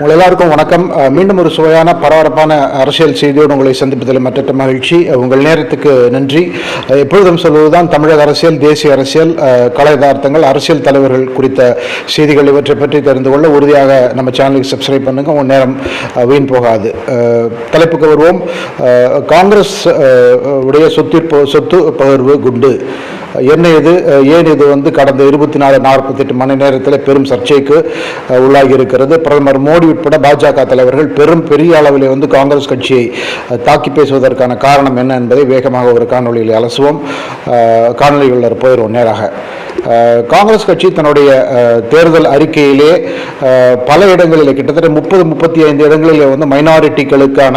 உங்கள் எல்லாருக்கும் வணக்கம். மீண்டும் ஒரு சுவையான பரபரப்பான அரசியல் செய்தியோடு உங்களை சந்திப்பதில் மற்ற மகிழ்ச்சி. உங்கள் நேரத்துக்கு நன்றி. எப்பொழுதும் சொல்வதுதான் தமிழக அரசியல் தேசிய அரசியல் அஹ், யதார்த்தங்கள் அரசியல் தலைவர்கள் குறித்த செய்திகள் இவற்றை பற்றி தெரிந்து கொள்ள உறுதியாக நம்ம சேனலுக்கு சப்ஸ்கிரைப் பண்ணுங்கள் உங்கள் நேரம் வீண் போகாது. தலைப்புக்கு வருவோம். காங்கிரஸ் உடைய சொத்து சொத்து பகிர்வு குண்டு. என்ன இது ஏன் இது வந்து கடந்த இருபத்தி நாலு நாற்பத்தெட்டு மணி நேரத்தில் பெரும் சர்ச்சைக்கு உள்ளாகி இருக்கிறது. பிரதமர் மோடி உட்பட பாஜக தலைவர்கள் பெரும் பெரிய அளவில் வந்து காங்கிரஸ் கட்சியை தாக்கி பேசுவதற்கான காரணம் என்ன என்பதை வேகமாக ஒரு காணொளியில் அலசுவோம். காணொலிகளில் போயிடுவோம் நேராக. காங்கிரஸ் கட்சி தன்னுடைய தேர்தல் அறிக்கையிலே பல இடங்களிலே கிட்டத்தட்ட முப்பது முப்பத்தி ஐந்து இடங்களிலே வந்து மைனாரிட்டிகளுக்கான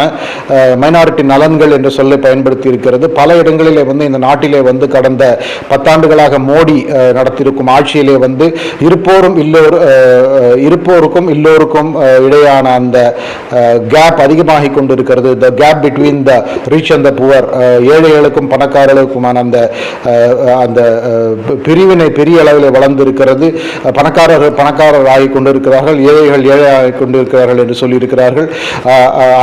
மைனாரிட்டி நலன்கள் என்ற சொல்லை பயன்படுத்தி இருக்கிறது பல இடங்களிலே வந்து இந்த நாட்டிலே வந்து கடந்த பத்தாண்டுகளாக மோடி நடத்தியிருக்கும் ஆட்சியிலே வந்து இருப்போரும் இல்லோர் இருப்போருக்கும் இல்லோருக்கும் இடையான அந்த கேப் அதிகமாகி கொண்டிருக்கிறது. The gap between the rich and the poor ஏழைகளுக்கும் பணக்காரர்களுக்குமான அந்த அந்த பிரிவினை பிரிவினை பெரிய அளவில் வளர்ந்திருக்கிறது. பணக்காரர்கள் பணக்காரர் ஆகி கொண்டிருக்கிறார்கள் ஏழைகள் ஏழை ஆகி கொண்டிருக்கிறார்கள் என்று சொல்லியிருக்கிறார்கள்.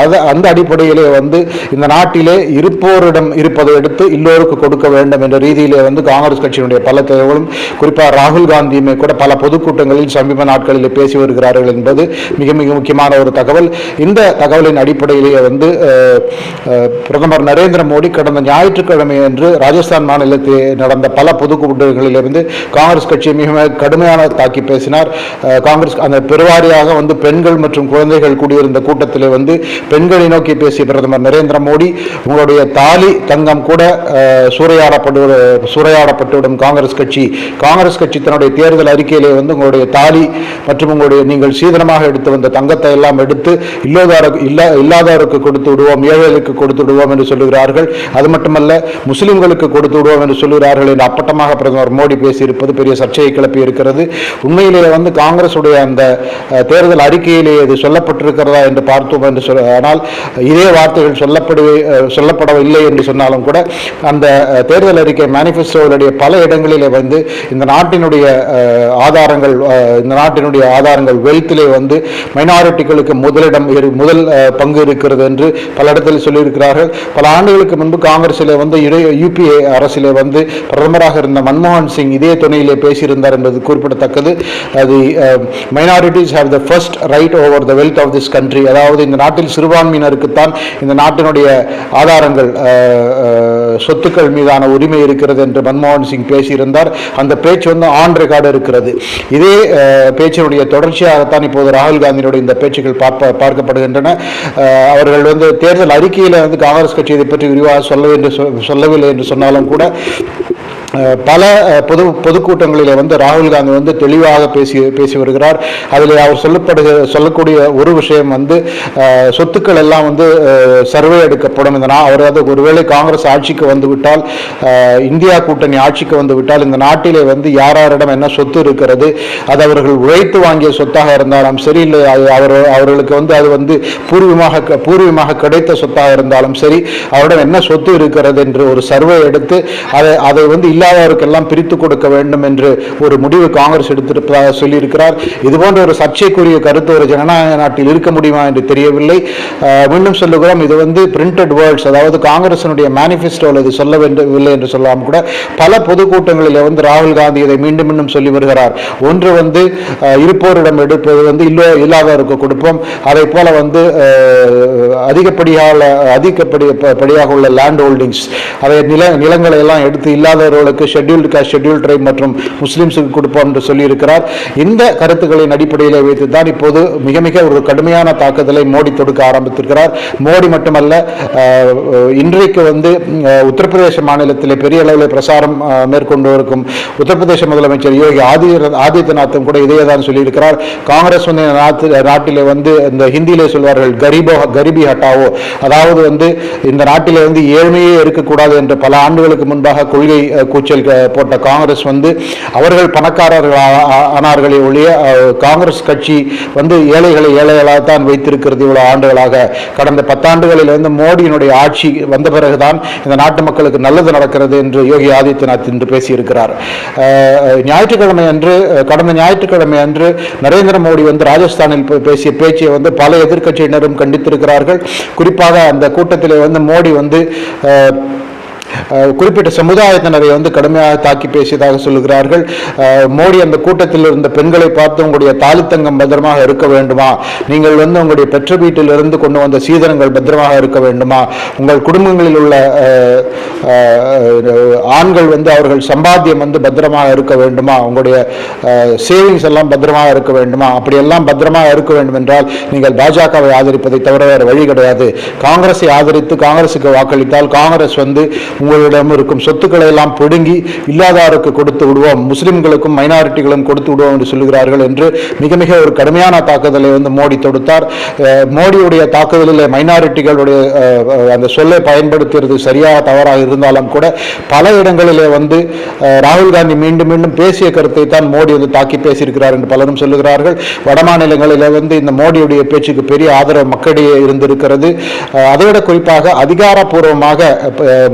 அது அந்த அடிப்படையிலே வந்து இந்த நாட்டிலே இருப்போரிடம் இருப்பதை எடுத்து இல்லோருக்கு கொடுக்க வேண்டும் என்ற ரீதியிலே வந்து காங்கிரஸ் கட்சியினுடைய பல தலைவர்களும் குறிப்பாக ராகுல் காந்தியுமே கூட பல பொதுக்கூட்டங்களில் சமீப நாட்களில் பேசி வருகிறார்கள் என்பது மிக மிக முக்கியமான ஒரு தகவல். இந்த தகவலின் அடிப்படையிலேயே வந்து பிரதமர் நரேந்திர மோடி கடந்த ஞாயிற்றுக்கிழமை அன்று ராஜஸ்தான் மாநிலத்தில் நடந்த பல பொதுக்கூட்டங்களிலிருந்து காங்கிரஸ் கட்சியை மிக கடுமையான தாக்கி பேசினார். காங்கிரஸ் அந்த பெருவாரியாக வந்து பெண்கள் மற்றும் குழந்தைகள் கூடியிருந்த கூட்டத்திலே வந்து பெண்களை நோக்கி பேசிய பிரதமர் நரேந்திர மோடி உங்களுடைய தாலி தங்கம் கூட சூறையாடப்படு சூறையாடப்பட்டுவிடும் காங்கிரஸ் கட்சி. காங்கிரஸ் கட்சி தன்னுடைய தேர்தல் அறிக்கையிலே வந்து உங்களுடைய தாலி மற்றும் உங்களுடைய நீங்கள் சீதனமாக எடுத்து வந்த தங்கத்தை எல்லாம் எடுத்து இல்லாதாருக்கு இல்லா இல்லாதவருக்கு கொடுத்து விடுவோம் ஏழைகளுக்கு கொடுத்து விடுவோம் என்று சொல்லுகிறார்கள். அது மட்டுமல்ல முஸ்லிம்களுக்கு கொடுத்து விடுவோம் என்று சொல்லுகிறார்கள் என்று அப்பட்டமாக பிரதமர் மோடி பேசி பேசியிருப்பது பெரிய சர்ச்சையை கிளப்பி இருக்கிறது உண்மையிலேயே வந்து காங்கிரஸ் அந்த தேர்தல் அறிக்கையிலே இது சொல்லப்பட்டிருக்கிறதா என்று பார்த்தோம் என்று சொல் ஆனால் இதே வார்த்தைகள் சொல்லப்படவே சொல்லப்படவில்லை என்று சொன்னாலும் கூட அந்த தேர்தல் அறிக்கை மேனிஃபெஸ்டோவுடைய பல இடங்களிலே வந்து இந்த நாட்டினுடைய ஆதாரங்கள் இந்த நாட்டினுடைய ஆதாரங்கள் வெல்த்திலே வந்து மைனாரிட்டிகளுக்கு முதலிடம் முதல் பங்கு இருக்கிறது என்று பல இடத்தில் சொல்லியிருக்கிறார்கள். பல ஆண்டுகளுக்கு முன்பு காங்கிரஸிலே வந்து யூபிஏ அரசிலே வந்து பிரதமராக இருந்த மன்மோகன் சிங் இதே துணையிலே பேசியிருந்தார் என்பது குறிப்பிடத்தக்கது. அது minorities have the first right over the wealth of this country அதாவது இந்த நாட்டில் சிறுபான்மையினருக்குத்தான் இந்த நாட்டினுடைய ஆதாரங்கள் சொத்துக்கள் மீதான உரிமை இருக்கிறது என்று மன்மோகன் சிங் பேசியிருந்தார். அந்த பேச்சு வந்து ஆன் ரெக்கார்டு இருக்கிறது. இதே பேச்சினுடைய தொடர்ச்சியாகத்தான் இப்போது ராகுல் காந்தியினுடைய இந்த பேச்சுகள் பார்ப்ப பார்க்கப்படுகின்றன. அவர்கள் வந்து தேர்தல் அறிக்கையில் வந்து காங்கிரஸ் கட்சி இதை பற்றி விரிவாக சொல்ல என்று சொ- சொல்லவில்லை என்று சொன்னாலும் கூட பல பொது பொதுக்கூட்டங்களில் வந்து ராகுல் காந்தி வந்து தெளிவாக பேசி பேசி வருகிறார். அதில் அவர் சொல்லப்படுகிற சொல்லக்கூடிய ஒரு விஷயம் வந்து சொத்துக்கள் எல்லாம் வந்து சர்வே எடுக்கப்படும். இதனால் அவர் வந்து ஒருவேளை காங்கிரஸ் ஆட்சிக்கு வந்துவிட்டால் இந்தியா கூட்டணி ஆட்சிக்கு வந்துவிட்டால் இந்த நாட்டிலே வந்து யார் யாரிடம் என்ன சொத்து இருக்கிறது அது அவர்கள் உழைத்து வாங்கிய சொத்தாக இருந்தாலும் சரி இல்லை அது அவர் அவர்களுக்கு வந்து அது வந்து பூர்வீகமாக க- பூர்வீகமாக கிடைத்த சொத்தாக இருந்தாலும் சரி அவரிடம் என்ன சொத்து இருக்கிறது என்று ஒரு சர்வே எடுத்து அதை அதை வந்து இல்லாதவருக்கெல்லாம் பிரித்து கொடுக்க வேண்டும் என்று ஒரு முடிவு காங்கிரஸ் எடுத்திருப்பதாக சொல்லியிருக்கிறார். இதுபோன்ற ஒரு சர்ச்சைக்குரிய கருத்து ஒரு ஜனநாயக நாட்டில் இருக்க முடியுமா என்று தெரியவில்லை. மீண்டும் சொல்லுகிறோம் இது வந்து பிரிண்டட் வேர்ட்ஸ் அதாவது காங்கிரசனுடைய மேனிஃபெஸ்டோவில் இது சொல்ல வேண்டவில்லை என்று சொல்லலாம் கூட பல பொதுக்கூட்டங்களில் வந்து ராகுல் காந்தி இதை மீண்டும் மீண்டும் சொல்லி வருகிறார். ஒன்று வந்து இருப்போரிடம் எடுப்பது வந்து இல்லோ இல்லாதவருக்கு கொடுப்போம். அதை போல வந்து அதிகப்படியாக அதிகப்படியாக அதிகப்படி படியாக உள்ள லேண்ட் ஹோல்டிங்ஸ் அதை நில நிலங்களை எல்லாம் எடுத்து இல்லாதவர்களுக்கு ஷெட்யூல்டு காஸ்ட் ஷெட்யூல் ட்ரைப் மற்றும் முஸ்லீம்ஸுக்கு கொடுப்போம் என்று சொல்லியிருக்கிறார். இந்த கருத்துக்களின் அடிப்படையில் வைத்து தான் இப்போது மிக மிக ஒரு கடுமையான தாக்குதலை மோடி தொடுக்க ஆரம்பித்திருக்கிறார். மோடி மட்டுமல்ல இன்றைக்கு வந்து உத்தரப்பிரதேச மாநிலத்தில் பெரிய அளவில் பிரசாரம் மேற்கொண்டு இருக்கும் உத்தரப்பிரதேச முதலமைச்சர் யோகி ஆதி ஆதித்யநாத்தும் கூட இதையே தான் சொல்லியிருக்கிறார். காங்கிரஸ் வந்து இந்த நாட்டிலே வந்து இந்த ஹிந்தியிலே சொல்வார்கள் கரிபோ கரிபி ஹட்டாவோ. அதாவது வந்து இந்த நாட்டிலே வந்து ஏழ்மையே இருக்கக்கூடாது என்று பல ஆண்டுகளுக்கு முன்பாக கொள்கை கூச்சல் போட்ட காங்கிரஸ் வந்து அவர்கள் பணக்காரர்கள் ஆ- ஆனார்களே ஒழிய காங்கிரஸ் கட்சி வந்து ஏழைகளை ஏழைகளாக தான் வைத்திருக்கிறது இவ்வளோ ஆண்டுகளாக. கடந்த பத்தாண்டுகளில் வந்து மோடியினுடைய ஆட்சி வந்த பிறகுதான் இந்த நாட்டு மக்களுக்கு நல்லது நடக்கிறது என்று யோகி ஆதித்யநாத் இன்று பேசியிருக்கிறார். ஞாயிற்றுக்கிழமை அன்று கடந்த ஞாயிற்றுக்கிழமை அன்று நரேந்திர மோடி வந்து ராஜஸ்தானில் பேசிய பேச்சை வந்து பல எதிர்க்கட்சியினரும் கண்டித்திருக்கிறார்கள். குறிப்பாக அந்த கூட்டத்திலே வந்து மோடி வந்து குறிப்பிட்ட சமுதாயத்தினரை வந்து கடுமையாக தாக்கி பேசியதாக சொல்லுகிறார்கள். மோடி அந்த கூட்டத்தில் இருந்த பெண்களை பார்த்து உங்களுடைய தாலித்தங்கம் பத்திரமாக இருக்க வேண்டுமா? நீங்கள் வந்து உங்களுடைய பெற்ற வீட்டிலிருந்து கொண்டு வந்த சீதனங்கள் பத்திரமாக இருக்க வேண்டுமா? உங்கள் குடும்பங்களில் உள்ள ஆண்கள் வந்து அவர்கள் சம்பாத்தியம் வந்து பத்திரமாக இருக்க வேண்டுமா? உங்களுடைய சேவிங்ஸ் எல்லாம் பத்திரமாக இருக்க வேண்டுமா? அப்படியெல்லாம் பத்திரமாக இருக்க வேண்டும் என்றால் நீங்கள் பாஜகவை ஆதரிப்பதை தவிர வேறு வழி கிடையாது. காங்கிரஸை ஆதரித்து காங்கிரசுக்கு வாக்களித்தால் காங்கிரஸ் வந்து உங்களிடம் இருக்கும் சொத்துக்களை எல்லாம் பிடுங்கி இல்லாதாருக்கு கொடுத்து விடுவோம். முஸ்லிம்களுக்கும் மைனாரிட்டிகளும் கொடுத்து விடுவோம் என்று சொல்கிறார்கள் என்று மிக மிக ஒரு கடுமையான தாக்குதலை வந்து மோடி தொடுத்தார். மோடியுடைய தாக்குதலில் மைனாரிட்டிகளுடைய அந்த சொல்லை பயன்படுத்துறது சரியாக தவறாக இருந்தாலும் கூட பல இடங்களிலே வந்து ராகுல் காந்தி மீண்டும் மீண்டும் பேசிய கருத்தை தான் மோடி வந்து தாக்கி பேசியிருக்கிறார் என்று பலரும் சொல்லுகிறார்கள். வட மாநிலங்களில் வந்து இந்த மோடியுடைய பேச்சுக்கு பெரிய ஆதரவு மக்களிடையே இருந்திருக்கிறது. அதை அதைவிட குறிப்பாக அதிகாரப்பூர்வமாக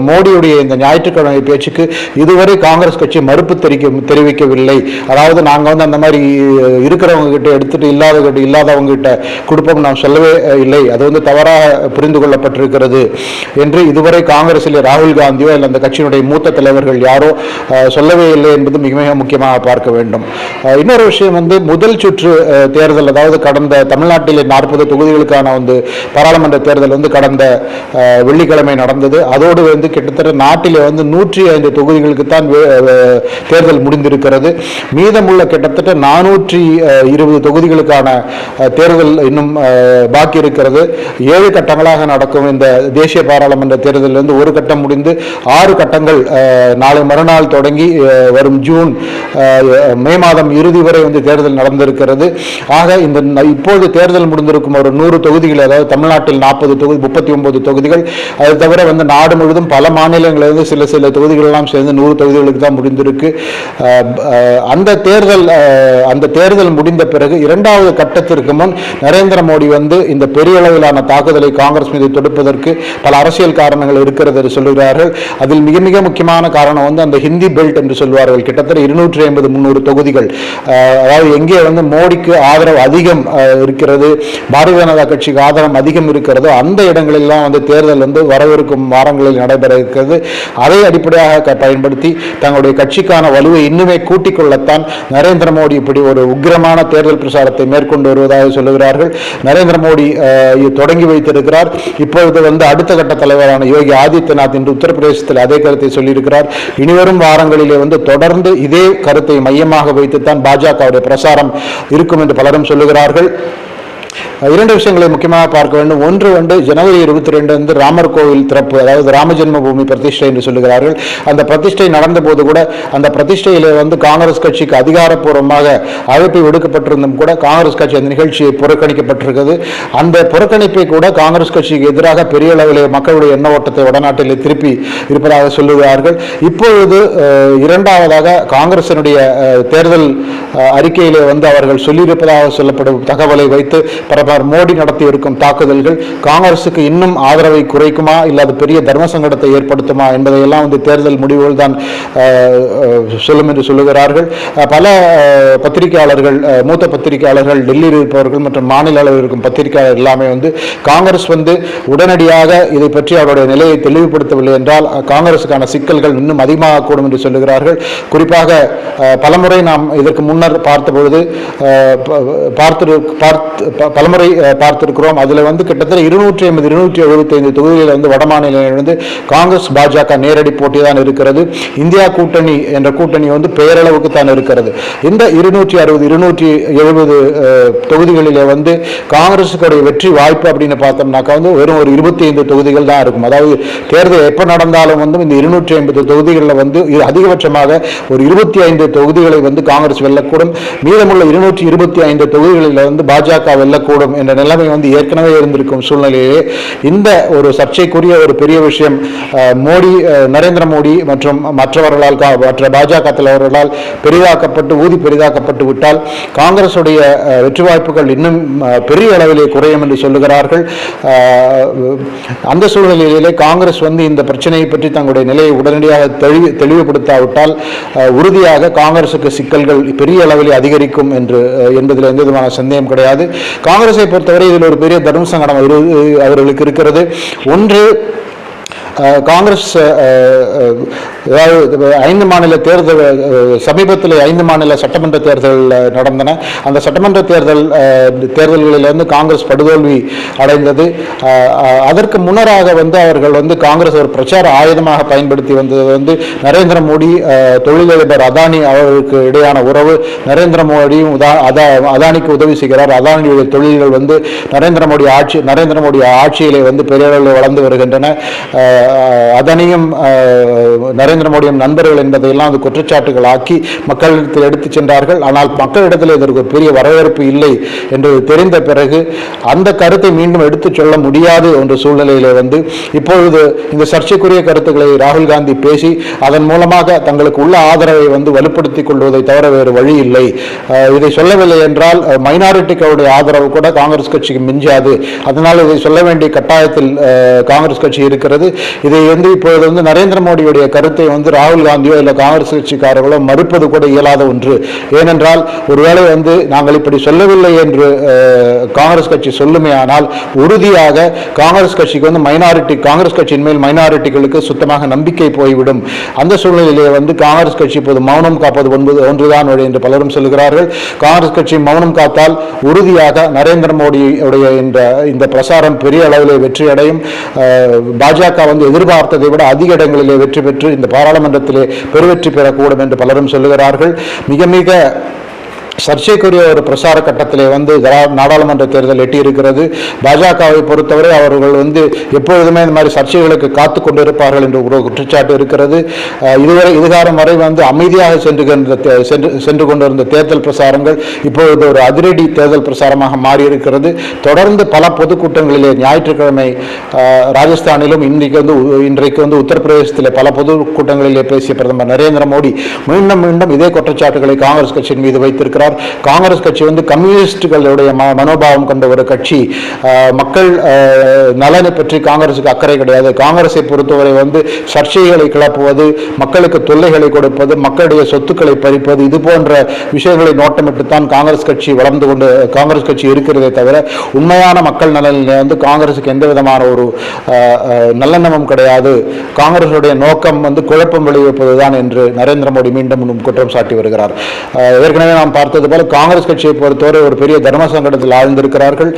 மோடி மோடியுடைய இந்த ஞாயிற்றுக்கிழமை பேச்சுக்கு இதுவரை காங்கிரஸ் கட்சி மறுப்பு தெரிவிக்க தெரிவிக்கவில்லை. அதாவது நாங்கள் வந்து அந்த மாதிரி இருக்கிறவங்க கிட்ட எடுத்துட்டு இல்லாதவங்க கிட்ட இல்லாதவங்க கிட்ட கொடுப்போம் நாம் சொல்லவே இல்லை. அது வந்து தவறாக புரிந்து கொள்ளப்பட்டிருக்கிறது என்று இதுவரை காங்கிரஸில் ராகுல் காந்தியோ இல்லை அந்த கட்சியினுடைய மூத்த தலைவர்கள் யாரோ சொல்லவே இல்லை என்பது மிக மிக முக்கியமாக பார்க்க வேண்டும். இன்னொரு விஷயம் வந்து முதல் சுற்று தேர்தல் அதாவது கடந்த தமிழ்நாட்டில் நாற்பது தொகுதிகளுக்கான வந்து பாராளுமன்ற தேர்தல் வந்து கடந்த வெள்ளிக்கிழமை நடந்தது. அதோடு வந்து கிட்டத்தட்ட நாட்டிலே வந்து நூற்றி ஐந்து தொகுதிகளுக்கு தான் தேர்தல் முடிந்திருக்கிறது. மீதமுள்ள கிட்டத்தட்ட நானூற்றி இருபது தொகுதிகளுக்கான தேர்தல் இன்னும் பாக்கி இருக்கிறது. ஏழு கட்டங்களாக நடக்கும் இந்த தேசிய பாராளுமன்ற தேர்தலில் ஒரு கட்டம் முடிந்து ஆறு கட்டங்கள் நாளை மறுநாள் தொடங்கி வரும் ஜூன் மே மாதம் இறுதி வரை வந்து தேர்தல் நடந்திருக்கிறது. ஆக இந்த இப்போது தேர்தல் முடிந்திருக்கும் ஒரு நூறு தொகுதிகள் அதாவது தமிழ்நாட்டில் நாற்பது தொகுதி முப்பத்தி ஒன்பது தொகுதிகள் அது தவிர வந்து நாடு முழுவதும் பல மாநில இருந்து சில சில தொகுதிகளெல்லாம் சேர்ந்து நூறு தொகுதிகளுக்கு தான் முடிந்திருக்கு. அந்த தேர்தல் அந்த தேர்தல் முடிந்த பிறகு இரண்டாவது கட்டத்திற்கு முன் நரேந்திர மோடி வந்து இந்த பெரிய அளவிலான தாக்குதலை காங்கிரஸ் மீது தொடுப்பதற்கு பல அரசியல் காரணங்கள் இருக்கிறது என்று சொல்கிறார்கள். அதில் மிக மிக முக்கியமான காரணம் வந்து அந்த ஹிந்தி பெல்ட் என்று சொல்வார்கள். கிட்டத்தட்ட இருநூற்றி ஐம்பது முந்நூறு தொகுதிகள். அதாவது எங்கே வந்து மோடிக்கு ஆதரவு அதிகம் இருக்கிறது பாரதிய ஜனதா கட்சிக்கு ஆதரவு அதிகம் இருக்கிறதோ அந்த இடங்களெல்லாம் வந்து தேர்தல் வந்து வரவிருக்கும் வாரங்களில் நடைபெற இருக்கிறது இருக்கிறது. அதை அடிப்படையாக பயன்படுத்தி தங்களுடைய கட்சிக்கான வலுவை இன்னுமே கூட்டிக் கொள்ளத்தான் நரேந்திர மோடி இப்படி ஒரு உக்கிரமான தேர்தல் பிரச்சாரத்தை மேற்கொண்டு வருவதாக சொல்லுகிறார்கள். நரேந்திர மோடி தொடங்கி வைத்திருக்கிறார். இப்பொழுது வந்து அடுத்த கட்ட தலைவரான யோகி ஆதித்யநாத் இன்று உத்தரப்பிரதேசத்தில் அதே கருத்தை சொல்லியிருக்கிறார். இனிவரும் வாரங்களிலே வந்து தொடர்ந்து இதே கருத்தை மையமாக வைத்துத்தான் பாஜகவுடைய பிரசாரம் இருக்கும் என்று பலரும் சொல்லுகிறார்கள். இரண்டு விஷயங்களை முக்கியமாக பார்க்க வேண்டும். ஒன்று வந்து ஜனவரி இருபத்தி ரெண்டு வந்து ராமர் கோவில் திறப்பு அதாவது ராமஜென்ம பூமி பிரதிஷ்டை என்று சொல்லுகிறார்கள். அந்த பிரதிஷ்டை நடந்த போது கூட அந்த பிரதிஷ்டையிலே வந்து காங்கிரஸ் கட்சிக்கு அதிகாரப்பூர்வமாக அழைப்பு விடுக்கப்பட்டிருந்தும் கூட காங்கிரஸ் கட்சி அந்த நிகழ்ச்சியை புறக்கணிக்கப்பட்டிருக்கிறது. அந்த புறக்கணிப்பை கூட காங்கிரஸ் கட்சிக்கு எதிராக பெரிய அளவில் மக்களுடைய எண்ண ஓட்டத்தை வடநாட்டிலே திருப்பி இருப்பதாக சொல்லுகிறார்கள். இப்பொழுது இரண்டாவதாக காங்கிரசினுடைய தேர்தல் அறிக்கையிலே வந்து அவர்கள் சொல்லியிருப்பதாக சொல்லப்படும் தகவலை வைத்து பிரதமர் மோடி நடத்தி இருக்கும் தாக்குதல்கள் காங்கிரசுக்கு இன்னும் ஆதரவை குறைக்குமா? இல்லாத அது பெரிய தர்ம சங்கடத்தை ஏற்படுத்துமா? என்பதையெல்லாம் வந்து தேர்தல் முடிவுகள் தான் சொல்லும் என்று சொல்லுகிறார்கள். பல பத்திரிகையாளர்கள் மூத்த பத்திரிகையாளர்கள் டெல்லியில் இருப்பவர்கள் மற்றும் மாநில அளவில் இருக்கும் பத்திரிகையாளர் எல்லாமே வந்து காங்கிரஸ் வந்து உடனடியாக இதை பற்றி அவருடைய நிலையை தெளிவுபடுத்தவில்லை என்றால் காங்கிரஸுக்கான காங்கிரசுக்கான சிக்கல்கள் இன்னும் அதிகமாகக்கூடும் என்று சொல்லுகிறார்கள். குறிப்பாக பலமுறை நாம் இதற்கு முன்னர் பார்த்தபொழுது பார்த்து பார்த்து ப- பலமுறை பார்த்திருக்கிறோம். அதில் வந்து கிட்டத்தட்ட இருநூற்றி ஐம்பது இருநூற்றி எழுபத்தைந்து தொகுதிகளில் வந்து வட மாநிலங்களிலிருந்து காங்கிரஸ் பாஜக நேரடி போட்டி தான் இருக்கிறது. இந்தியா கூட்டணி என்ற கூட்டணி வந்து பெயரளவுக்கு தான் இருக்கிறது. இந்த இருநூற்றி அறுபது இருநூற்றி எழுபது தொகுதிகளில் வந்து காங்கிரஸுடைய வெற்றி வாய்ப்பு அப்படின்னு பார்த்தோம்னாக்கா வந்து வெறும் ஒரு இருபத்தி ஐந்து தொகுதிகள் தான் இருக்கும். அதாவது தேர்தல் எப்போ நடந்தாலும் வந்து இந்த இருநூற்றி ஐம்பது தொகுதிகளில் வந்து அதிகபட்சமாக ஒரு இருபத்தி ஐந்து தொகுதிகளை வந்து காங்கிரஸ் வெல்லக்கூடும். மீதமுள்ள இருநூற்றி இருபத்தி ஐந்து தொகுதிகளில் வந்து பாஜக வெல்ல செல்லக்கூடும் என்ற நிலைமை வந்து ஏற்கனவே இருந்திருக்கும் சூழ்நிலையிலே. இந்த ஒரு சர்ச்சைக்குரிய ஒரு பெரிய விஷயம் மோடி நரேந்திர மோடி மற்றும் மற்றவர்களால் மற்ற பாஜக தலைவர்களால் பெரிதாக்கப்பட்டு ஊதி பெரிதாக்கப்பட்டு விட்டால் காங்கிரசுடைய வெற்றி வாய்ப்புகள் இன்னும் பெரிய அளவிலே குறையும் என்று சொல்லுகிறார்கள். அந்த சூழ்நிலையிலே காங்கிரஸ் வந்து இந்த பிரச்சனையை பற்றி தங்களுடைய நிலையை உடனடியாக தெளிவு தெளிவுபடுத்தாவிட்டால் உறுதியாக காங்கிரசுக்கு சிக்கல்கள் பெரிய அளவில் அதிகரிக்கும் என்று என்பதில் எந்த விதமான சந்தேகம் கிடையாது. காங்கிரஸை பொறுத்தவரை இதில் ஒரு பெரிய தர்ம சங்கடம் அவர்களுக்கு இருக்கிறது. ஒன்று காங்கிரஸ் அதாவது ஐந்து மாநில தேர்தல் சமீபத்தில் ஐந்து மாநில சட்டமன்ற தேர்தல் நடந்தன. அந்த சட்டமன்ற தேர்தல் தேர்தல்களிலிருந்து காங்கிரஸ் படுதோல்வி அடைந்தது. அதற்கு முன்னராக வந்து அவர்கள் வந்து காங்கிரஸ் ஒரு பிரச்சார ஆயுதமாக பயன்படுத்தி வந்தது வந்து நரேந்திர மோடி தொழிலதிபர் அதானி அவர்களுக்கு இடையான உறவு. நரேந்திர மோடியும் உதா- அதா அதானிக்கு உதவி செய்கிறார். அதானியுடைய தொழில்கள் வந்து நரேந்திர மோடி ஆட்சி நரேந்திர மோடி ஆட்சியிலே வந்து பெரிய அளவில் வளர்ந்து வருகின்றன. அதனையும் நரேந்திர மோடியும் நண்பர்கள் என்பதையெல்லாம் அது குற்றச்சாட்டுகள் ஆக்கி மக்களிடத்தில் எடுத்துச் சென்றார்கள். ஆனால் மக்களிடத்தில் இதற்கு பெரிய வரவேற்பு இல்லை என்று தெரிந்த பிறகு அந்த கருத்தை மீண்டும் எடுத்துச் சொல்ல முடியாது என்ற சூழ்நிலையிலே வந்து இப்பொழுது இந்த சர்ச்சைக்குரிய கருத்துக்களை ராகுல் காந்தி பேசி அதன் மூலமாக தங்களுக்கு உள்ள ஆதரவை வந்து வலுப்படுத்திக் கொள்வதை தவிர வேறு வழி இல்லை. இதை சொல்லவில்லை என்றால் மைனாரிட்டிகளுடைய ஆதரவு கூட காங்கிரஸ் கட்சிக்கு மிஞ்சாது. அதனால் இதை சொல்ல வேண்டிய கட்டாயத்தில் காங்கிரஸ் கட்சி இருக்கிறது. இதை வந்து இப்பொழுது வந்து நரேந்திர மோடியுடைய கருத்தை வந்து ராகுல் காந்தியோ இல்லை காங்கிரஸ் கட்சிக்காரர்களோ மறுப்பது கூட இயலாத ஒன்று. ஏனென்றால் ஒருவேளை வந்து நாங்கள் இப்படி சொல்லவில்லை என்று காங்கிரஸ் கட்சி சொல்லுமே ஆனால் உறுதியாக காங்கிரஸ் கட்சிக்கு வந்து மைனாரிட்டி காங்கிரஸ் கட்சியின் மேல் மைனாரிட்டிகளுக்கு சுத்தமாக நம்பிக்கை போய்விடும். அந்த சூழ்நிலையிலே வந்து காங்கிரஸ் கட்சி இப்போது மௌனம் காப்பது ஒன்பது ஒன்றுதான் வழி என்று பலரும் சொல்கிறார்கள் காங்கிரஸ் கட்சி மௌனம் காத்தால் உறுதியாக நரேந்திர மோடியுடைய இந்த இந்த பிரசாரம் பெரிய அளவிலே வெற்றி அடையும் பாஜக வந்து எதிர்பார்த்ததை விட அதிக இடங்களிலே வெற்றி பெற்று இந்த பாராளுமன்றத்திலே பெருவெற்றி பெறக்கூடும் என்று பலரும் சொல்லுகிறார்கள். மிக மிக சர்ச்சைக்குரிய ஒரு பிரசார கட்டத்திலே வந்து நாடாளுமன்ற தேர்தல் எட்டியிருக்கிறது. பாஜகவை பொறுத்தவரை அவர்கள் வந்து எப்பொழுதுமே இந்த மாதிரி சர்ச்சைகளுக்கு காத்து கொண்டிருப்பார்கள் என்று ஒரு குற்றச்சாட்டு இருக்கிறது. இதுவரை இதுகாரம் வரை வந்து அமைதியாக சென்று சென்று சென்று கொண்டிருந்த தேர்தல் பிரசாரங்கள் இப்பொழுது ஒரு அதிரடி தேர்தல் பிரசாரமாக மாறியிருக்கிறது. தொடர்ந்து பல பொதுக்கூட்டங்களிலே ஞாயிற்றுக்கிழமை ராஜஸ்தானிலும் இன்றைக்கு வந்து இன்றைக்கு வந்து உத்தரப்பிரதேசத்தில் பல பொதுக்கூட்டங்களிலே பேசிய பிரதமர் நரேந்திர மோடி மீண்டும் மீண்டும் இதே குற்றச்சாட்டுகளை காங்கிரஸ் கட்சியின் மீது வைத்திருக்கிறார். சொல்கிறார் காங்கிரஸ் கட்சி வந்து கம்யூனிஸ்டுகளுடைய ம- மனோபாவம் கொண்ட ஒரு கட்சி. மக்கள் நலனை பற்றி காங்கிரசுக்கு அக்கறை கிடையாது. காங்கிரஸை பொறுத்தவரை வந்து சர்ச்சைகளை கிளப்புவது மக்களுக்கு தொல்லைகளை கொடுப்பது மக்களுடைய சொத்துக்களை பறிப்பது இது போன்ற விஷயங்களை நோட்டமிட்டுத்தான் காங்கிரஸ் கட்சி வளர்ந்து கொண்டு காங்கிரஸ் கட்சி இருக்கிறதே தவிர உண்மையான மக்கள் நலனில் வந்து காங்கிரசுக்கு எந்த விதமான ஒரு நல்லெண்ணமும் கிடையாது. காங்கிரசுடைய நோக்கம் வந்து குழப்பம் விளைவிப்பதுதான் என்று நரேந்திர மோடி மீண்டும் குற்றம் சாட்டி வருகிறார். ஏற்கனவே நாம் பார்த்து பார்த்தது போல காங்கிரஸ் கட்சியை பொறுத்தவரை ஒரு பெரிய தர்ம சங்கடத்தில் ஆழ்ந்திருக்கிறார்கள்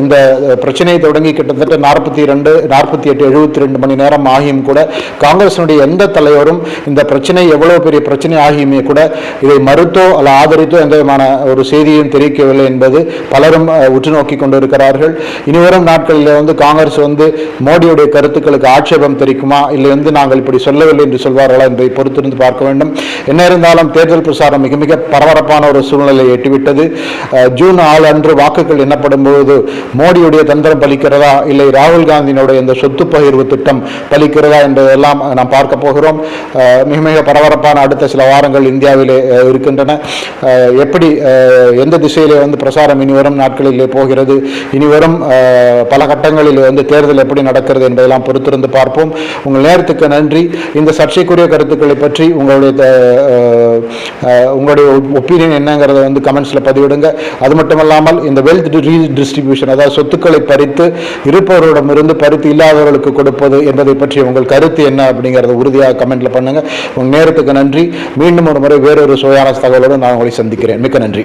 இந்த பிரச்சனையை தொடங்கி கிட்டத்தட்ட நாற்பத்தி ரெண்டு நாற்பத்தி எட்டு எழுபத்தி ரெண்டு மணி நேரம் ஆகியும் கூட காங்கிரசினுடைய எந்த தலைவரும் இந்த பிரச்சனை எவ்வளவு பெரிய பிரச்சனை ஆகியுமே கூட இதை மறுத்தோ அல்ல ஆதரித்தோ எந்த விதமான ஒரு செய்தியும் தெரிவிக்கவில்லை என்பது பலரும் உற்று நோக்கி கொண்டிருக்கிறார்கள். இனிவரும் நாட்களில் வந்து காங்கிரஸ் வந்து மோடியுடைய கருத்துக்களுக்கு ஆட்சேபம் தெரிவிக்குமா? இல்லை வந்து நாங்கள் இப்படி சொல்லவில்லை என்று சொல்வார்களா என்பதை பொறுத்திருந்து பார்க்க வேண்டும். என்ன இருந்தாலும் தேர்தல் பிரசாரம் மிக மிக பரபரப்பான ஒரு சூழ்நிலையை எட்டிவிட்டது. ஜூன் ஆறு அன்று வாக்குகள் எண்ணப்படும் போது மோடியுடைய தந்திரம் பலிக்கிறதா இல்லை ராகுல் காந்தியினுடைய இந்த சொத்து பகிர்வு திட்டம் பலிக்கிறதா என்பதெல்லாம் நாம் பார்க்க போகிறோம். மிக மிக பரபரப்பான அடுத்த சில வாரங்கள் இந்தியாவிலே இருக்கின்றன. எப்படி எந்த திசையிலே வந்து பிரசாரம் இனி வரும் நாட்களிலே போகிறது இனி வரும் பல கட்டங்களில் வந்து தேர்தல் எப்படி நடக்கிறது என்பதெல்லாம் பொறுத்திருந்து பார்ப்போம். உங்கள் நேரத்துக்கு நன்றி. இந்த சர்ச்சைக்குரிய கருத்துக்களை பற்றி உங்களுடைய உங்களுடைய ஒப்பி ஒப்பீனியன் என்னங்கிறத வந்து கமெண்ட்ஸில் பதிவிடுங்க. அது மட்டும் இல்லாமல் இந்த வெல்த் ரீடிஸ்ட்ரிபியூஷன் அதாவது சொத்துக்களை பறித்து இருப்பவர்களிடமிருந்து பறித்து இல்லாதவர்களுக்கு கொடுப்பது என்பதை பற்றி உங்கள் கருத்து என்ன அப்படிங்கிறத உறுதியாக கமெண்ட்ல பண்ணுங்க. உங்கள் நேரத்துக்கு நன்றி. மீண்டும் ஒரு முறை வேறொரு சுவையான தகவலோடு நான் உங்களை சந்திக்கிறேன். மிக்க நன்றி.